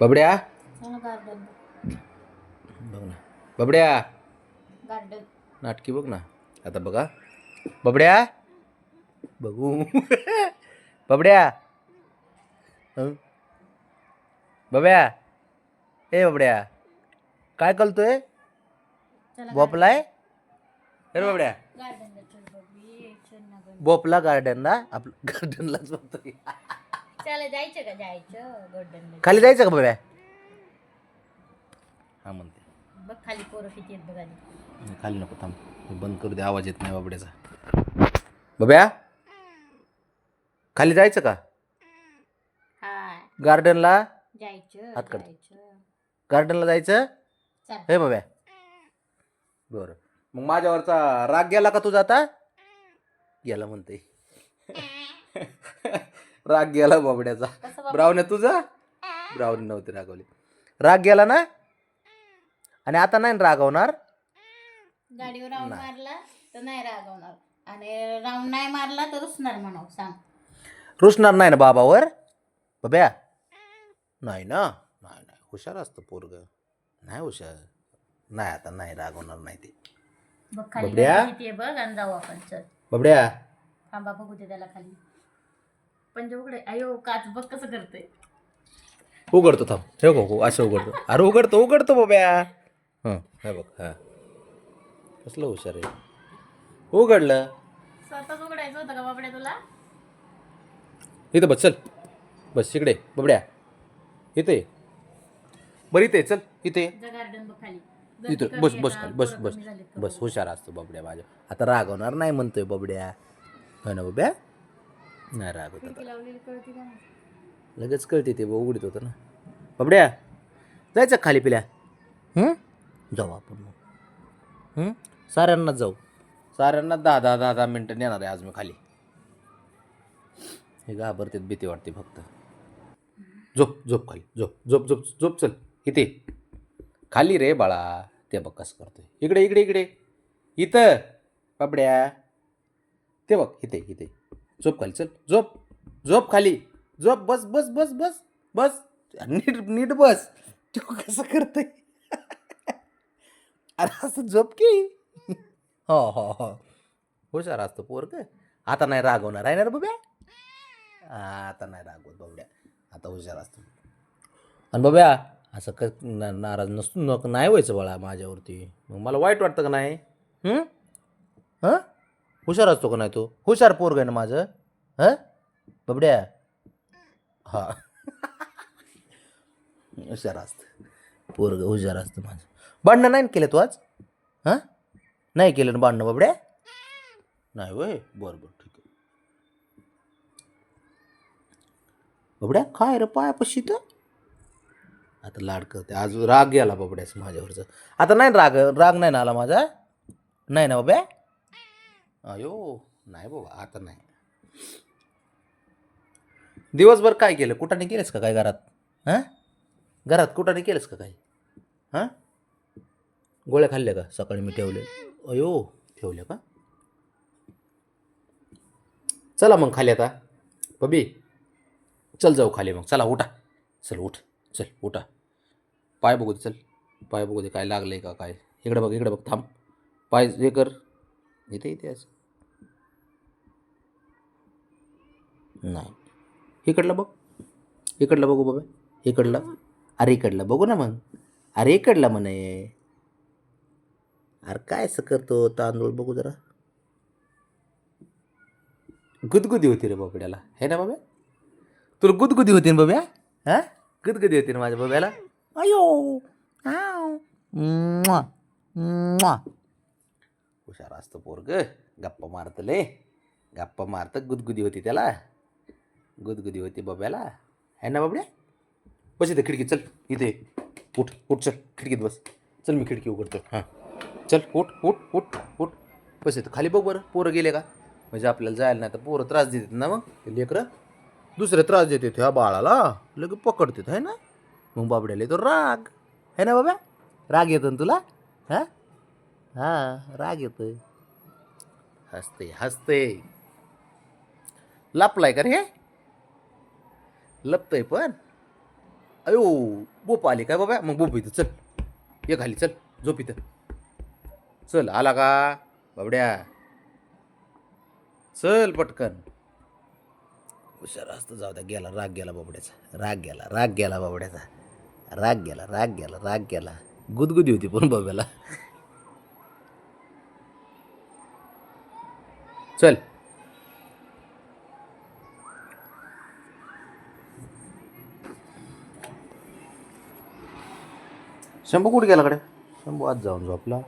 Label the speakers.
Speaker 1: बबड्या? बघ ना. बबड्या? नाटकी बघ ना. आता बघा. बबड्या? बघू. बबड्या? बब्या ए बबड्या. काय करतोय?
Speaker 2: चला
Speaker 1: बोपलाय? अरे बबड्या. बोपला गार्डनला. आपलं गार्डनलाच बघतोय
Speaker 2: चला जायचं का? जायचं. गार्डनला
Speaker 1: खाली जायचं का बब्या हा म्हणते.
Speaker 2: बघ खाली पोरं किती आहेत बघ आधी.
Speaker 1: खाली नको थांब. हे बंद करू दे आवाज येत नाही बाबड्याचा. बब्या? खाली जायचं का?
Speaker 2: हा
Speaker 1: गार्डनला?
Speaker 2: जायचं
Speaker 1: हात काढ.
Speaker 2: जायचं.
Speaker 1: गार्डनला जायचं?
Speaker 2: चल.
Speaker 1: हे बब्या. बरं. मग माझ्यावरचा राग गेला का तुझा आता? गेला म्हणते. राग गेला बाबड्याचा? ब्रावण्या तुझा? ब्रावणी नव्हती रागवली. राग गेला ना? आणि आता नाही रागवणार?
Speaker 2: गाडीवर राऊंड. मारला तर नाही रागवणार. आणि राऊंड नाही मारला तर रुसणार म्हणाव सांग.
Speaker 1: रुसणार नाही ना बाबावर? बब्या. नाही ना? नाही नाही. हुशार असतं पोरग. नाही हुशार. नाही आता नाही रागवणार नाही ते.
Speaker 2: बघ
Speaker 1: बबड्या?
Speaker 2: बघ आणि जाऊ आपण चल.
Speaker 1: बबड्या.
Speaker 2: थांबा बघू दे त्याला खाली. पंज उघडे अयो काच बघ कसं करतोय.
Speaker 1: उघडतो थांब. हे बघ हो, असं उघडतो. अरे उघडतो उघडतो बब्या. हं हे बघ हा. कसलं हुशार आहे. उघडलं.
Speaker 2: स्वतःच उघडायचं होतं का बाबड्या तुला?
Speaker 1: इथं बस चल. बस इकडे बबड्या. इथे. बरं इथे चल इथे.
Speaker 2: जा गार्डन बघ खाली.
Speaker 1: इथं बस बस खाली? बस
Speaker 2: पोरं
Speaker 1: बस.
Speaker 2: कमी झालीत का
Speaker 1: बस. हुशार असतो बबड्या माझ्या. आता रागवणार नाही म्हणतोय बबड्या. हो ना बब्या? नाही
Speaker 2: का नाही?
Speaker 1: लगेच कळते ते बघ उघडीत होतं ना. बबड्या जायचं खाली पिल्या. हं? जाऊ आपण मग? साऱ्यांनाच जाऊ. साऱ्यांना दहा दहा दहा दहा मिनटं नेणार आहे आज मी खाली. हे घाबरतेत भीती वाटते फक्त. झोप झोप खाली. झोप झोप झोप झोप चल. इथे. खाली रे बाळा. ते बघ कसं करतोय. इकडे इकडे इकडे. इथं. बबड्या ते बघ इथे इथे. झोप खाली चल. झोप. झोप खाली. झोप. बस बस बस बस. बस. नीट नीट बस. तू कसं करते अरे असं झोप की? हो हो हो. हुशार असतो पोर का आता नाही रागवणार. आहे ना रे बब्या? आता नाही रागवत बबड्या. आता हुशार असतो. आणि बब्या असं क ना- नाराज नसतो. न नाही व्हायचं बाळा माझ्यावरती. मग मला वाईट वाटतं का नाही? हं? हुशार असतो का नाही तो? हुशार पोरग आहे ना माझं? हं? बबड्या? हा. हुशार असतं. पोरग हुशार असतं माझं. भांडणं नाही केलं तू आज? हां? नाही केलं ना भांडणं बबड्या? नाही वय. बरं बरं ठीक आहे. बबड्या काय रे पायापाशी तर आता लाड करते. आज राग गेला बबड्याच माझ्यावरचं. आता नाही राग राग नाही ना आला माझा? नाही ना बाब्या अयो नाही बाबा आता नाही. दिवसभर काय केलं? कुठाने केलंस का काय घरात? हां? घरात कुठाने केलंस का काय हां? गोळ्या खाल्ल्या का? सकाळी मी ठेवले. अयो ठेवल्या का? चला मग खाली आता. बबी चल जाऊ खाली मग. चला उठा. चल उठ. चल उठा. पाय बघू दे चल. पाय बघू दे काय लागलं आहे का काय? इकडं बघ इकडं बघ थांब. पाय हे कर. इथे इथे असं. नाही. इकडलं बघ. इकडलं बघू बाबा. इकडलं. अरे इकडलं बघू ना मग. अरे इकडलं म्हणे. अरे काय असं करतो तांदूळ बघू जरा. गुदगुदी होती रे बाबड्याला. हे ना बाब्या तुला गुदगुदी होती ना बाब्या हा? गुदगुदी होती ना माझ्या बाब्याला? अयो. हुशार असतं पोरग. गप्पा मारतले. गप्पा मारत गुदगुदी होती त्याला. गुदगुदी होती बाब्याला. आहे ना बाबड्या? बस इथे खिडकी चल. इथे उठ उठ चल. खिडकीत बस. चल मी खिडकी उघडतो. हां. चल उठ उठ उठ उठ. बस इथं खाली बघ बरं. पोरं गेले का? म्हणजे आपल्याला जायला नाही तर पोरं त्रास देतात ना मग? ते लेकरं? दुसरे त्रास देते ह्या बाळाला. लगे पकडतात आहे ना? मग बाबड्याला येतो राग. आहे ना बाबा राग येतो ना तुला? हां? हां राग येतोय. हसते हसते लपलाय का रे? लपतंय पण. अयो बोप आली काय बाबा? मग बोप इथं चल. ये खाली चल. झोप इथं. चल आला का? बाबड्या. चल पटकन. हुशार असतं जाऊ द्या. गेला राग गेला बाबड्याचा. राग गेला राग गेला बाबड्याचा. राग गेला राग गेला राग गेला. गुदगुदी होती पण बाब्याला. चल. शंभू कुठे गेला कडे? शंभू आज जाऊन झोपला.